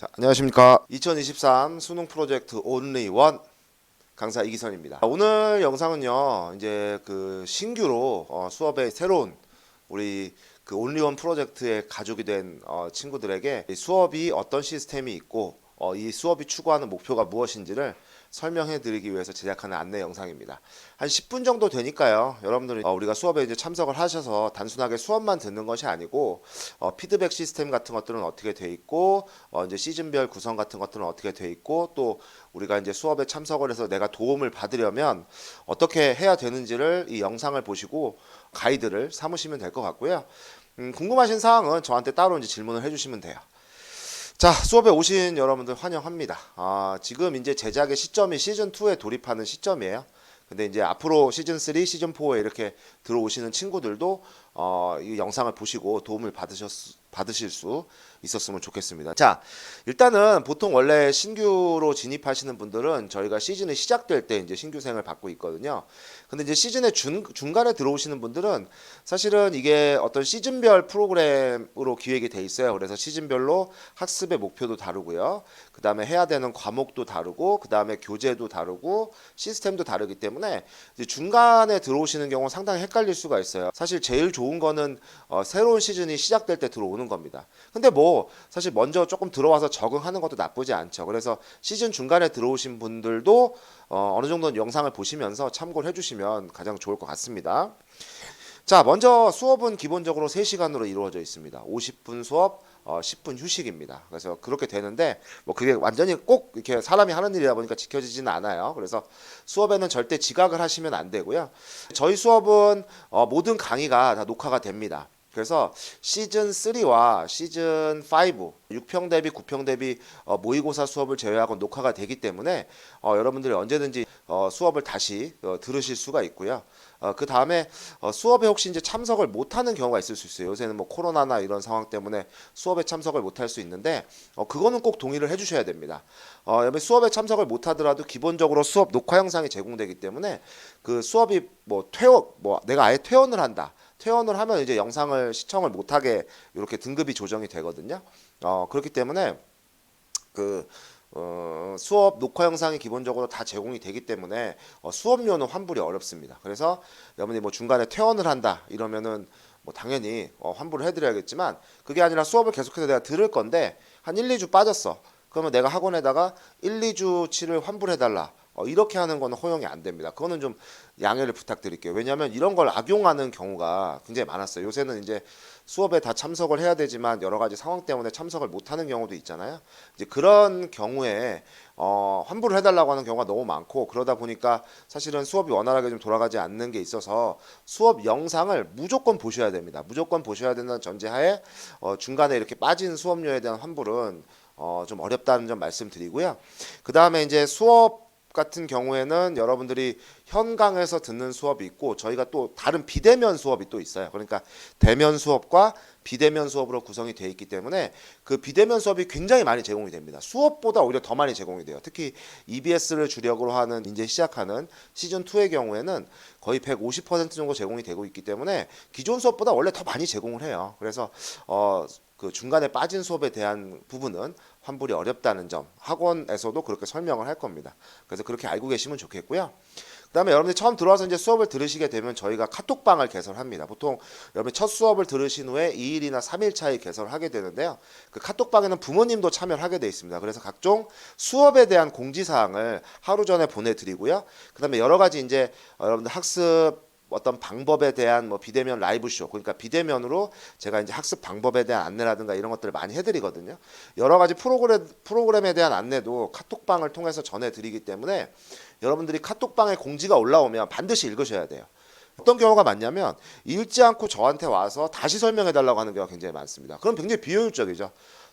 자, 안녕하십니까. 2023 수능 프로젝트 온리 원 강사 이기선입니다. 오늘 영상은요, 이제 그 신규로 어, 수업에 새로운 우리 그 온리원 프로젝트의 가족이 된 어, 친구들에게 이 수업이 어떤 시스템이 있고 어, 이 수업이 추구하는 목표가 무엇인지를 설명해 드리기 위해서 제작하는 안내 영상입니다. 한 10분 정도 되니까요. 여러분들이 어, 우리가 수업에 이제 참석을 하셔서 단순하게 수업만 듣는 것이 아니고 어, 피드백 시스템 같은 것들은 어떻게 돼 있고 어, 이제 시즌별 구성 같은 것들은 어떻게 돼 있고 또 우리가 이제 수업에 참석을 해서 내가 도움을 받으려면 어떻게 해야 되는지를 이 영상을 보시고 가이드를 삼으시면 될 것 같고요. 음, 궁금하신 사항은 저한테 따로 이제 질문을 해주시면 돼요. 자, 수업에 오신 여러분들 환영합니다. 아, 지금 이제 제작의 시점이 시즌 2에 돌입하는 시점이에요. 근데 이제 앞으로 시즌 3, 시즌 4에 이렇게 들어오시는 친구들도 어, 이 영상을 보시고 도움을 받으셨, 받으실 수 있었으면 좋겠습니다. 자, 일단은 보통 원래 신규로 진입하시는 분들은 저희가 시즌이 시작될 때 이제 신규생을 받고 있거든요. 근데 이제 시즌의 중, 중간에 들어오시는 분들은 사실은 이게 어떤 시즌별 프로그램으로 기획이 돼 있어요. 그래서 시즌별로 학습의 목표도 다르고요. 그 다음에 해야 되는 과목도 다르고, 그 다음에 교재도 다르고, 시스템도 다르기 때문에 중간에 들어오시는 경우는 상당히 헷갈릴 수가 있어요. 사실 제일 좋은 거는 어, 새로운 시즌이 시작될 때 들어오는 겁니다. 근데 뭐 사실 먼저 조금 들어와서 적응하는 것도 나쁘지 않죠. 그래서 시즌 중간에 들어오신 분들도 어, 어느 정도는 영상을 보시면서 참고를 해주시면 가장 좋을 것 같습니다. 자, 먼저 수업은 기본적으로 3시간으로 이루어져 있습니다. 50분 수업, 어, 10분 휴식입니다. 그래서 그렇게 되는데 뭐 그게 완전히 꼭 이렇게 사람이 하는 일이다 보니까 지켜지지는 않아요. 그래서 수업에는 절대 지각을 하시면 안 되고요. 저희 수업은 어, 모든 강의가 다 녹화가 됩니다. 그래서 시즌 3와 시즌 5 6평 대비 9평 대비 어, 모의고사 수업을 제외하고 녹화가 되기 때문에 어, 여러분들이 언제든지 어, 수업을 다시 어, 들으실 수가 있고요. 어, 그 다음에 어, 수업에 혹시 이제 참석을 못하는 경우가 있을 수 있어요. 요새는 뭐 코로나나 이런 상황 때문에 수업에 참석을 못할 수 있는데 어, 그거는 꼭 동의를 해주셔야 됩니다. 어, 수업에 참석을 못하더라도 기본적으로 수업 녹화 영상이 제공되기 때문에 그 수업이 뭐 퇴원 뭐 내가 아예 퇴원을 한다. 퇴원을 하면 이제 영상을 시청을 못하게 이렇게 등급이 조정이 되거든요. 어, 그렇기 때문에 그 어, 수업 녹화 영상이 기본적으로 다 제공이 되기 때문에 어, 수업료는 환불이 어렵습니다. 그래서 여러분이 뭐 중간에 퇴원을 한다 이러면은 뭐 당연히 어, 환불을 해드려야겠지만 그게 아니라 수업을 계속해서 내가 들을 건데 한 1, 2주 빠졌어. 그러면 내가 학원에다가 1, 2주치를 환불해달라. 어, 이렇게 하는 거는 허용이 안 됩니다. 그거는 좀 양해를 부탁드릴게요. 왜냐하면 이런 걸 악용하는 경우가 굉장히 많았어요. 요새는 이제 수업에 다 참석을 해야 되지만 여러 가지 상황 때문에 참석을 못하는 경우도 있잖아요. 이제 그런 경우에 어, 환불을 해달라고 하는 경우가 너무 많고 그러다 보니까 사실은 수업이 원활하게 좀 돌아가지 않는 게 있어서 수업 영상을 무조건 보셔야 됩니다. 무조건 보셔야 된다는 전제하에 어, 중간에 이렇게 빠진 수업료에 대한 환불은 어, 좀 어렵다는 점 말씀드리고요. 그 다음에 이제 수업 같은 경우에는 여러분들이 현강에서 듣는 수업이 있고 저희가 또 다른 비대면 수업이 또 있어요. 그러니까 대면 수업과 비대면 수업으로 구성이 되어 있기 때문에 그 비대면 수업이 굉장히 많이 제공이 됩니다. 수업보다 오히려 더 많이 제공이 돼요. 특히 EBS를 주력으로 하는 이제 시작하는 시즌 2의 경우에는 거의 150% 정도 제공이 되고 있기 때문에 기존 수업보다 원래 더 많이 제공을 해요. 그래서 어, 그 중간에 빠진 수업에 대한 부분은 환불이 어렵다는 점 학원에서도 그렇게 설명을 할 겁니다. 그래서 그렇게 알고 계시면 좋겠고요. 그다음에 여러분들이 처음 들어와서 이제 수업을 들으시게 되면 저희가 카톡방을 개설합니다. 보통 여러분이 첫 수업을 들으신 후에 2일이나 3일 차에 개설을 하게 되는데요. 그 카톡방에는 부모님도 참여를 하게 돼 있습니다. 그래서 각종 수업에 대한 공지 사항을 하루 전에 보내드리고요. 그다음에 여러 가지 이제 여러분들 학습 어떤 방법에 대한 뭐 비대면 라이브 쇼 그러니까 비대면으로 제가 이제 학습 방법에 대한 안내라든가 이런 것들을 많이 해드리거든요. 여러 가지 프로그램 프로그램에 대한 안내도 카톡방을 통해서 전해드리기 때문에 여러분들이 카톡방에 공지가 올라오면 반드시 읽으셔야 돼요. 어떤 경우가 많냐면 읽지 않고 저한테 와서 다시 설명해 달라고 하는 경우가 굉장히 많습니다. 그럼 굉장히 비효율적이죠.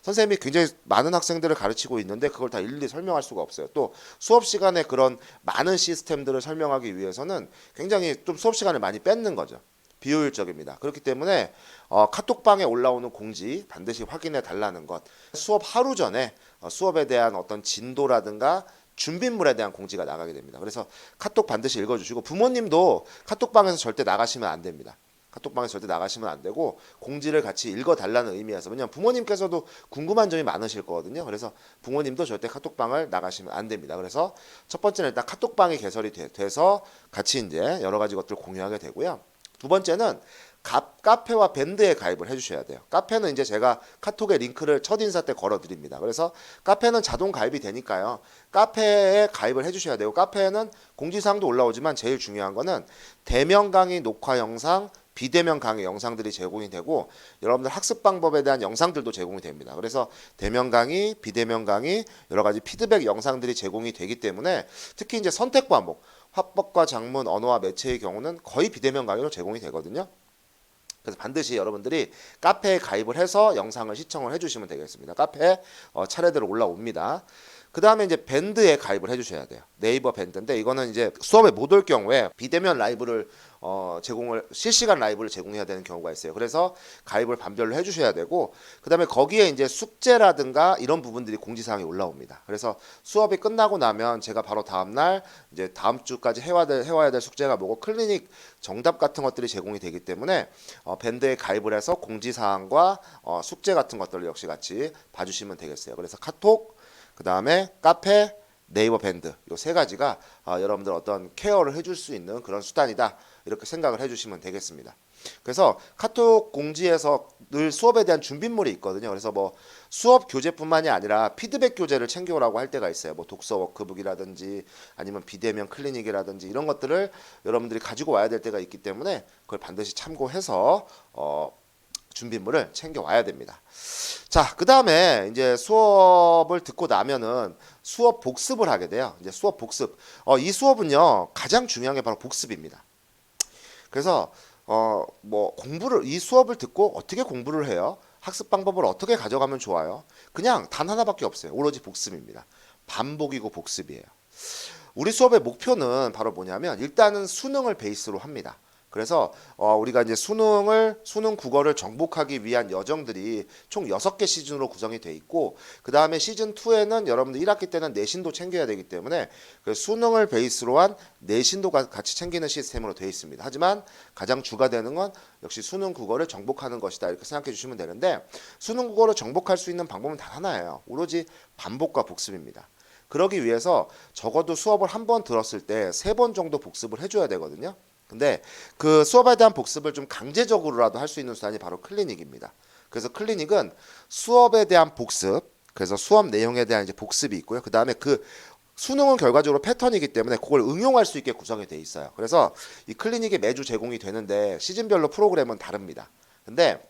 선생님이 굉장히 많은 학생들을 가르치고 있는데 그걸 다 일일이 설명할 수가 없어요. 또 수업 시간에 그런 많은 시스템들을 설명하기 위해서는 굉장히 좀 수업 시간을 많이 뺏는 거죠. 비효율적입니다. 그렇기 때문에 어, 카톡방에 올라오는 공지 반드시 확인해 달라는 것. 수업 하루 전에 어, 수업에 대한 어떤 진도라든가 준비물에 대한 공지가 나가게 됩니다. 그래서 카톡 반드시 읽어주시고 부모님도 카톡방에서 절대 나가시면 안 됩니다. 카톡방에 절대 나가시면 안 되고 공지를 같이 읽어달라는 의미에서 왜냐면 부모님께서도 궁금한 점이 많으실 거거든요. 그래서 부모님도 절대 카톡방을 나가시면 안 됩니다. 그래서 첫 번째는 일단 카톡방이 개설이 돼, 돼서 같이 이제 여러 가지 것들을 공유하게 되고요. 두 번째는 가- 카페와 밴드에 가입을 해주셔야 돼요. 카페는 이제 제가 카톡에 링크를 첫 인사 때 걸어드립니다. 그래서 카페는 자동 가입이 되니까요. 카페에 가입을 해주셔야 되고 카페에는 공지사항도 올라오지만 제일 중요한 거는 대면 강의 녹화 영상, 비대면 강의 영상들이 제공이 되고 여러분들 학습 방법에 대한 영상들도 제공이 됩니다. 그래서 대면 강의, 비대면 강의 여러 가지 피드백 영상들이 제공이 되기 때문에 특히 이제 선택 과목 화법과 작문, 언어와 매체의 경우는 거의 비대면 강의로 제공이 되거든요. 그래서 반드시 여러분들이 카페에 가입을 해서 영상을 시청을 해주시면 되겠습니다. 카페에 어, 차례대로 올라옵니다. 그 다음에 이제 밴드에 가입을 해주셔야 돼요. 네이버 밴드인데 이거는 이제 수업에 못 올 경우에 비대면 라이브를 어, 제공을 실시간 라이브를 제공해야 되는 경우가 있어요. 그래서 가입을 반별로 해주셔야 되고 그 다음에 거기에 이제 숙제라든가 이런 부분들이 공지사항이 올라옵니다. 그래서 수업이 끝나고 나면 제가 바로 다음 날 이제 다음 주까지 해와야 될, 해와야 될 숙제가 뭐고 클리닉 정답 같은 것들이 제공이 되기 때문에 어, 밴드에 가입을 해서 공지사항과 어, 숙제 같은 것들을 역시 같이 봐주시면 되겠어요. 그래서 카톡 그 다음에 카페, 네이버 밴드 요세 가지가 어, 여러분들 어떤 케어를 해줄 수 있는 그런 수단이다 이렇게 생각을 해주시면 되겠습니다. 그래서 카톡 공지에서 늘 수업에 대한 준비물이 있거든요. 그래서 뭐 수업 교재뿐만이 아니라 피드백 교재를 챙겨오라고 할 때가 있어요. 뭐 독서 워크북이라든지 아니면 비대면 클리닉이라든지 이런 것들을 여러분들이 가지고 와야 될 때가 있기 때문에 그걸 반드시 참고해서 어, 준비물을 챙겨 와야 됩니다. 자, 그 다음에 이제 수업을 듣고 나면은 수업 복습을 하게 돼요. 이제 수업 복습. 어, 이 수업은요, 가장 중요한 게 바로 복습입니다. 그래서, 어, 뭐, 공부를, 이 수업을 듣고 어떻게 공부를 해요? 학습 방법을 어떻게 가져가면 좋아요? 그냥 단 하나밖에 없어요. 오로지 복습입니다. 반복이고 복습이에요. 우리 수업의 목표는 바로 뭐냐면, 일단은 수능을 베이스로 합니다. 그래서 어, 우리가 이제 수능을 수능 국어를 정복하기 위한 여정들이 총 6개 시즌으로 구성이 돼 있고 그 다음에 시즌 2에는 여러분들 1학기 때는 내신도 챙겨야 되기 때문에 그 수능을 베이스로 한 내신도 가- 같이 챙기는 시스템으로 되어 있습니다. 하지만 가장 주가 되는 건 역시 수능 국어를 정복하는 것이다 이렇게 생각해 주시면 되는데 수능 국어를 정복할 수 있는 방법은 단 하나예요. 오로지 반복과 복습입니다. 그러기 위해서 적어도 수업을 한 번 들었을 때 세 번 정도 복습을 해 줘야 되거든요. 근데 그 수업에 대한 복습을 좀 강제적으로라도 할 수 있는 수단이 바로 클리닉입니다. 그래서 클리닉은 수업에 대한 복습, 그래서 수업 내용에 대한 이제 복습이 있고요. 그 다음에 그 수능은 결과적으로 패턴이기 때문에 그걸 응용할 수 있게 구성이 돼 있어요. 그래서 이 클리닉이 매주 제공이 되는데 시즌별로 프로그램은 다릅니다. 근데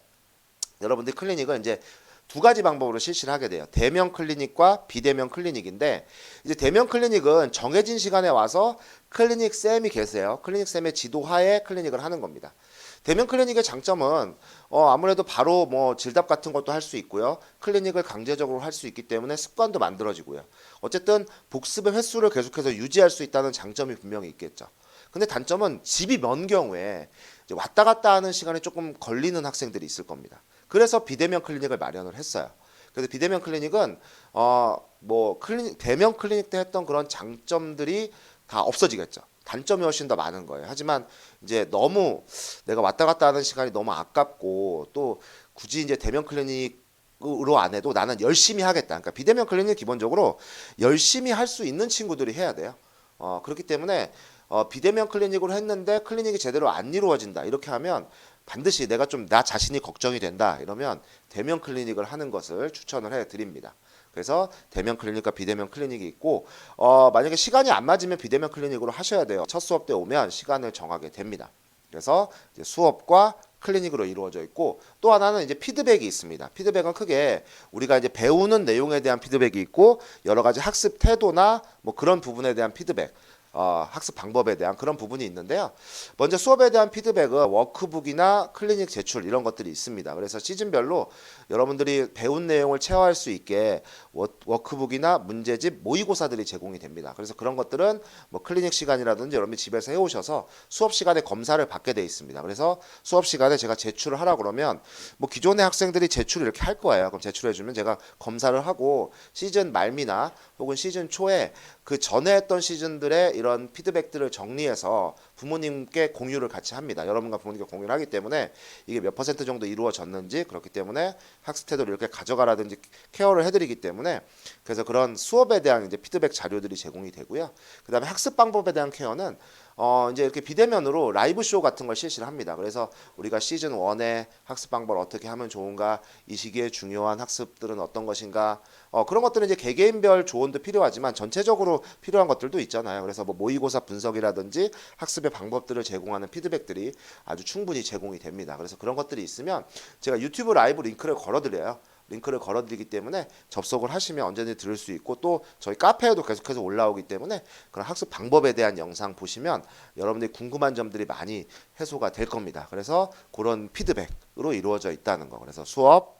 여러분들 클리닉은 이제 두 가지 방법으로 실시를 하게 돼요. 대면 클리닉과 비대면 클리닉인데 이제 대면 클리닉은 정해진 시간에 와서 클리닉 쌤이 계세요. 클리닉 쌤의 지도하에 클리닉을 하는 겁니다. 대면 클리닉의 장점은 어 아무래도 바로 뭐 질답 같은 것도 할 수 있고요. 클리닉을 강제적으로 할 수 있기 때문에 습관도 만들어지고요. 어쨌든 복습의 횟수를 계속해서 유지할 수 있다는 장점이 분명히 있겠죠. 근데 단점은 집이 먼 경우에 왔다 갔다 하는 시간이 조금 걸리는 학생들이 있을 겁니다. 그래서 비대면 클리닉을 마련을 했어요. 그래서 비대면 클리닉은 어뭐 클리닉 대면 클리닉 때 했던 그런 장점들이 다 없어지겠죠. 단점이 훨씬 더 많은 거예요. 하지만 이제 너무 내가 왔다 갔다 하는 시간이 너무 아깝고 또 굳이 이제 대면 클리닉으로 안 해도 나는 열심히 하겠다. 그러니까 비대면 클리닉 기본적으로 열심히 할 수 있는 친구들이 해야 돼요. 어, 그렇기 때문에 어, 비대면 클리닉으로 했는데 클리닉이 제대로 안 이루어진다. 이렇게 하면 반드시 내가 좀 나 자신이 걱정이 된다. 이러면 대면 클리닉을 하는 것을 추천을 해 드립니다. 그래서 대면 클리닉과 비대면 클리닉이 있고 어, 만약에 시간이 안 맞으면 비대면 클리닉으로 하셔야 돼요. 첫 수업 때 오면 시간을 정하게 됩니다. 그래서 수업과 클리닉으로 이루어져 있고 또 하나는 이제 피드백이 있습니다. 피드백은 크게 우리가 이제 배우는 내용에 대한 피드백이 있고 여러 가지 학습 태도나 뭐 그런 부분에 대한 피드백 어, 학습 방법에 대한 그런 부분이 있는데요. 먼저 수업에 대한 피드백은 워크북이나 클리닉 제출 이런 것들이 있습니다. 그래서 시즌별로 여러분들이 배운 내용을 체화할 수 있게 워- 워크북이나 문제집 모의고사들이 제공이 됩니다. 그래서 그런 것들은 뭐 클리닉 시간이라든지 여러분이 집에서 해오셔서 수업 시간에 검사를 받게 돼 있습니다. 그래서 수업 시간에 제가 제출을 하라 그러면 뭐 기존의 학생들이 제출 이렇게 할 거예요. 그럼 제출해주면 제가 검사를 하고 시즌 말미나 혹은 시즌 초에 그 전에 했던 시즌들의 이런 피드백들을 정리해서 부모님께 공유를 같이 합니다. 여러분과 부모님께 공유를 하기 때문에 이게 몇 퍼센트 정도 이루어졌는지 그렇기 때문에 학습 태도를 이렇게 가져가라든지 케어를 해드리기 때문에 그래서 그런 수업에 대한 이제 피드백 자료들이 제공이 되고요. 그 다음에 학습 방법에 대한 케어는 어 이제 이렇게 비대면으로 라이브 쇼 같은 걸 실시를 합니다. 그래서 우리가 시즌 1의 학습 방법을 어떻게 하면 좋은가, 이 시기에 중요한 학습들은 어떤 것인가, 어 그런 것들은 이제 개개인별 조언도 필요하지만 전체적으로 필요한 것들도 있잖아요. 그래서 뭐 모의고사 분석이라든지 학습의 방법들을 제공하는 피드백들이 아주 충분히 제공이 됩니다. 그래서 그런 것들이 있으면 제가 유튜브 라이브 링크를 걸어드려요. 링크를 걸어드리기 때문에 접속을 하시면 언제든지 들을 수 있고 또 저희 카페에도 계속해서 올라오기 때문에 그런 학습 방법에 대한 영상 보시면 여러분들이 궁금한 점들이 많이 해소가 될 겁니다. 그래서 그런 피드백으로 이루어져 있다는 거. 그래서 수업,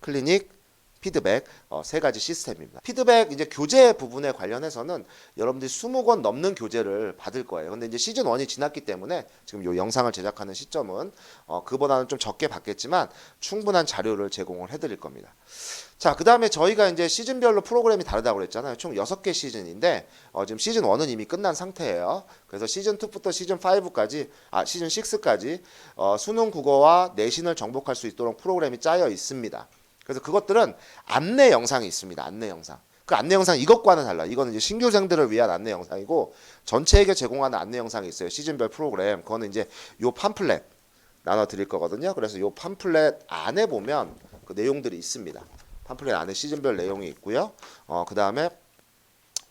클리닉, 피드백 어, 세 가지 시스템입니다. 피드백 이제 교재 부분에 관련해서는 여러분들이 20권 넘는 교재를 받을 거예요. 근데 이제 시즌 1이 지났기 때문에 지금 이 영상을 제작하는 시점은 어, 그보다는 좀 적게 받겠지만 충분한 자료를 제공을 해드릴 겁니다. 자, 그 다음에 저희가 이제 시즌별로 프로그램이 다르다고 그랬잖아요. 총 6개 시즌인데, 어, 지금 시즌 1은 이미 끝난 상태예요. 그래서 시즌 2부터 시즌 5까지, 아, 시즌 6까지, 어, 수능 국어와 내신을 정복할 수 있도록 프로그램이 짜여 있습니다. 그래서 그것들은 안내 영상이 있습니다. 안내 영상. 그 안내 영상 이것과는 달라. 이거는 이제 신규생들을 위한 안내 영상이고 전체에게 제공하는 안내 영상이 있어요. 시즌별 프로그램. 그거는 이제 요 팜플렛 나눠 드릴 거거든요. 그래서 요 팜플렛 안에 보면 그 내용들이 있습니다. 팜플렛 안에 시즌별 내용이 있고요. 어, 그다음에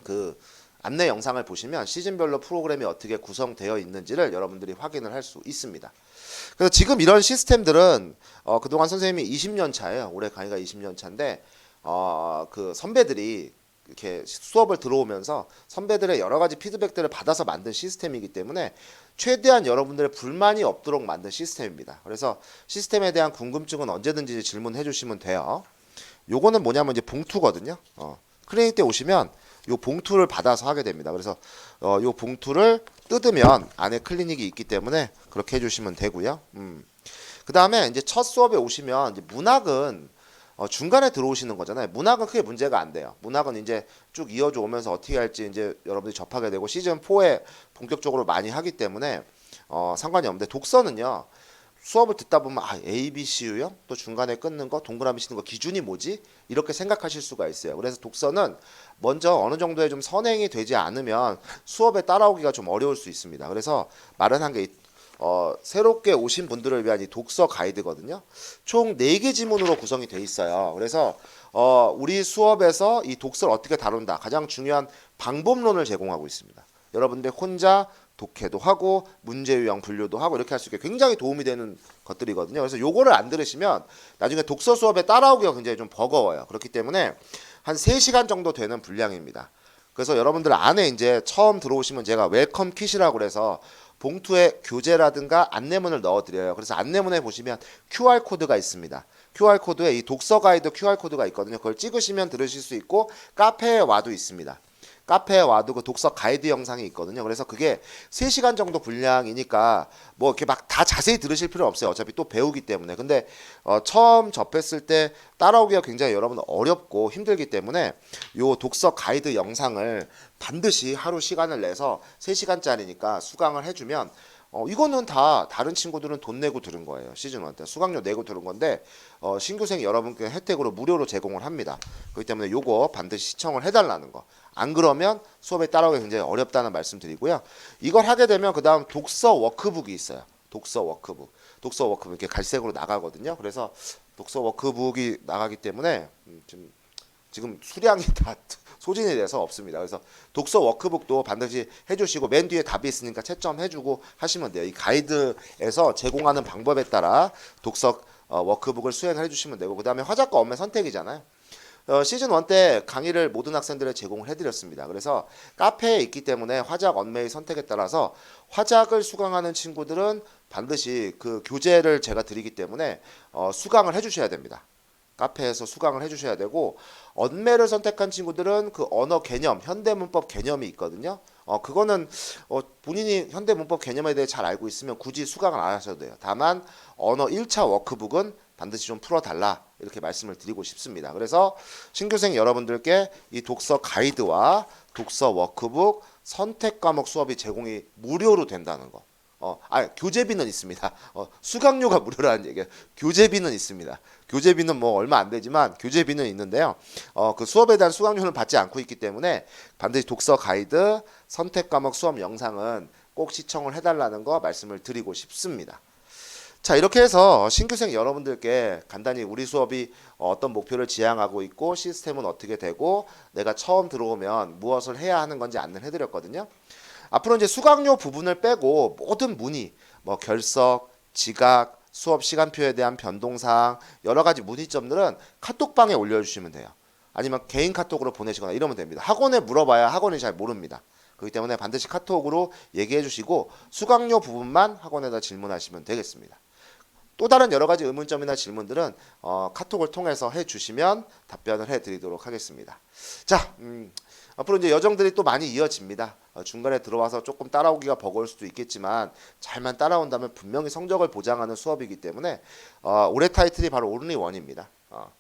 그 안내 영상을 보시면 시즌별로 프로그램이 어떻게 구성되어 있는지를 여러분들이 확인을 할 수 있습니다. 그래서 지금 이런 시스템들은 어, 그동안 선생님이 20년 차예요. 올해 강의가 20년 차인데 어, 그 선배들이 이렇게 수업을 들어오면서 선배들의 여러 가지 피드백들을 받아서 만든 시스템이기 때문에 최대한 여러분들의 불만이 없도록 만든 시스템입니다. 그래서 시스템에 대한 궁금증은 언제든지 질문해 주시면 돼요. 요거는 뭐냐면 이제 봉투거든요. 어, 클리닉 때 오시면 요 봉투를 받아서 하게 됩니다. 그래서 어, 요 봉투를 뜯으면 안에 클리닉이 있기 때문에 그렇게 해주시면 되고요. 음. 그 다음에 이제 첫 수업에 오시면 이제 문학은 어, 중간에 들어오시는 거잖아요. 문학은 크게 문제가 안 돼요. 문학은 이제 쭉 이어져 오면서 어떻게 할지 이제 여러분들이 접하게 되고 시즌 4에 본격적으로 많이 하기 때문에 어, 상관이 없는데 독서는요. 수업을 듣다 보면 아 A, B, C 유형 또 중간에 끊는 거 동그라미 치는 거 기준이 뭐지 이렇게 생각하실 수가 있어요. 그래서 독서는 먼저 어느 정도의 좀 선행이 되지 않으면 수업에 따라오기가 좀 어려울 수 있습니다. 그래서 마련한 게 어, 새롭게 오신 분들을 위한 이 독서 가이드거든요. 총 4개 지문으로 구성이 돼 있어요. 그래서 어, 우리 수업에서 이 독서를 어떻게 다룬다. 가장 중요한 방법론을 제공하고 있습니다. 여러분들 혼자 독해도 하고 문제 유형 분류도 하고 이렇게 할 수 있게 굉장히 도움이 되는 것들이거든요. 그래서 요거를 안 들으시면 나중에 독서 수업에 따라오기가 굉장히 좀 버거워요. 그렇기 때문에 한 3시간 정도 되는 분량입니다. 그래서 여러분들 안에 이제 처음 들어오시면 제가 웰컴 킷이라고 그래서 봉투에 교재라든가 안내문을 넣어 드려요. 그래서 안내문에 보시면 QR 코드가 있습니다. QR 코드에 이 독서 가이드 QR 코드가 있거든요. 그걸 찍으시면 들으실 수 있고 카페에 와도 있습니다. 카페에 와도 그 독서 가이드 영상이 있거든요. 그래서 그게 3시간 정도 분량이니까 뭐 이렇게 막 다 자세히 들으실 필요 없어요. 어차피 또 배우기 때문에. 근데 어, 처음 접했을 때 따라오기가 굉장히 여러분 어렵고 힘들기 때문에 요 독서 가이드 영상을 반드시 하루 시간을 내서 3시간짜리니까 수강을 해주면 어, 이거는 다 다른 친구들은 돈 내고 들은 거예요. 시즌 1 때. 수강료 내고 들은 건데 어, 신규생 여러분께 혜택으로 무료로 제공을 합니다. 그렇기 때문에 요거 반드시 시청을 해달라는 거. 안 그러면 수업에 따라오기 굉장히 어렵다는 말씀 드리고요. 이걸 하게 되면 그 다음 독서 워크북이 있어요. 독서 워크북. 독서 워크북 이렇게 갈색으로 나가거든요. 그래서 독서 워크북이 나가기 때문에 음, 지금 지금 수량이 다 소진이 돼서 없습니다. 그래서 독서 워크북도 반드시 해주시고 맨 뒤에 답이 있으니까 채점 해주고 하시면 돼요. 이 가이드에서 제공하는 방법에 따라 독서 어, 워크북을 수행을 해주시면 되고 그 다음에 화작과 엄의 선택이잖아요. 어, 시즌 1 때 강의를 모든 학생들에 제공을 해드렸습니다. 그래서 카페에 있기 때문에 화작 언매의 선택에 따라서 화작을 수강하는 친구들은 반드시 그 교재를 제가 드리기 때문에 어, 수강을 해주셔야 됩니다. 카페에서 수강을 해주셔야 되고 언매를 선택한 친구들은 그 언어 개념, 현대 문법 개념이 있거든요. 어 그거는 어 본인이 현대 문법 개념에 대해 잘 알고 있으면 굳이 수강을 안 하셔도 돼요. 다만 언어 1차 워크북은 반드시 좀 풀어달라 이렇게 말씀을 드리고 싶습니다. 그래서 신규생 여러분들께 이 독서 가이드와 독서 워크북 선택 과목 수업이 제공이 무료로 된다는 거. 어, 아, 교재비는 있습니다. 어, 수강료가 무료라는 얘기예요. 교재비는 있습니다. 교재비는 뭐 얼마 안 되지만 교재비는 있는데요. 어, 그 수업에 대한 수강료는 받지 않고 있기 때문에 반드시 독서 가이드 선택 과목 수업 영상은 꼭 시청을 해달라는 거 말씀을 드리고 싶습니다. 자 이렇게 해서 신규생 여러분들께 간단히 우리 수업이 어떤 목표를 지향하고 있고 시스템은 어떻게 되고 내가 처음 들어오면 무엇을 해야 하는 건지 안내를 해드렸거든요. 앞으로 이제 수강료 부분을 빼고 모든 문의, 뭐 결석, 지각, 수업 시간표에 대한 변동사항 여러 가지 문의점들은 카톡방에 올려주시면 돼요. 아니면 개인 카톡으로 보내시거나 이러면 됩니다. 학원에 물어봐야 학원이 잘 모릅니다. 그렇기 때문에 반드시 카톡으로 얘기해 주시고 수강료 부분만 학원에다 질문하시면 되겠습니다. 또 다른 여러 가지 의문점이나 질문들은 어, 카톡을 통해서 해 주시면 답변을 해 드리도록 하겠습니다. 자, 음, 앞으로 이제 여정들이 또 많이 이어집니다. 어, 중간에 들어와서 조금 따라오기가 버거울 수도 있겠지만 잘만 따라온다면 분명히 성적을 보장하는 수업이기 때문에 어, 올해 타이틀이 바로 온리 원입니다. 어,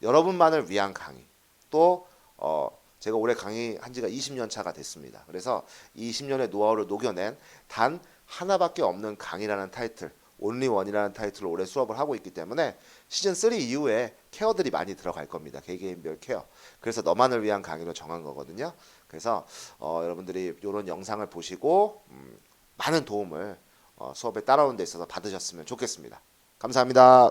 여러분만을 위한 강의. 또 어, 제가 올해 강의 한 지가 20년 차가 됐습니다. 그래서 이 20년의 노하우를 녹여낸 단 하나밖에 없는 강의라는 타이틀 온리 원이라는 타이틀로 올해 수업을 하고 있기 때문에 시즌 3 이후에 케어들이 많이 들어갈 겁니다. 개개인별 케어. 그래서 너만을 위한 강의로 정한 거거든요. 그래서 어, 여러분들이 이런 영상을 보시고 음, 많은 도움을 어, 수업에 따라오는 데 있어서 받으셨으면 좋겠습니다. 감사합니다.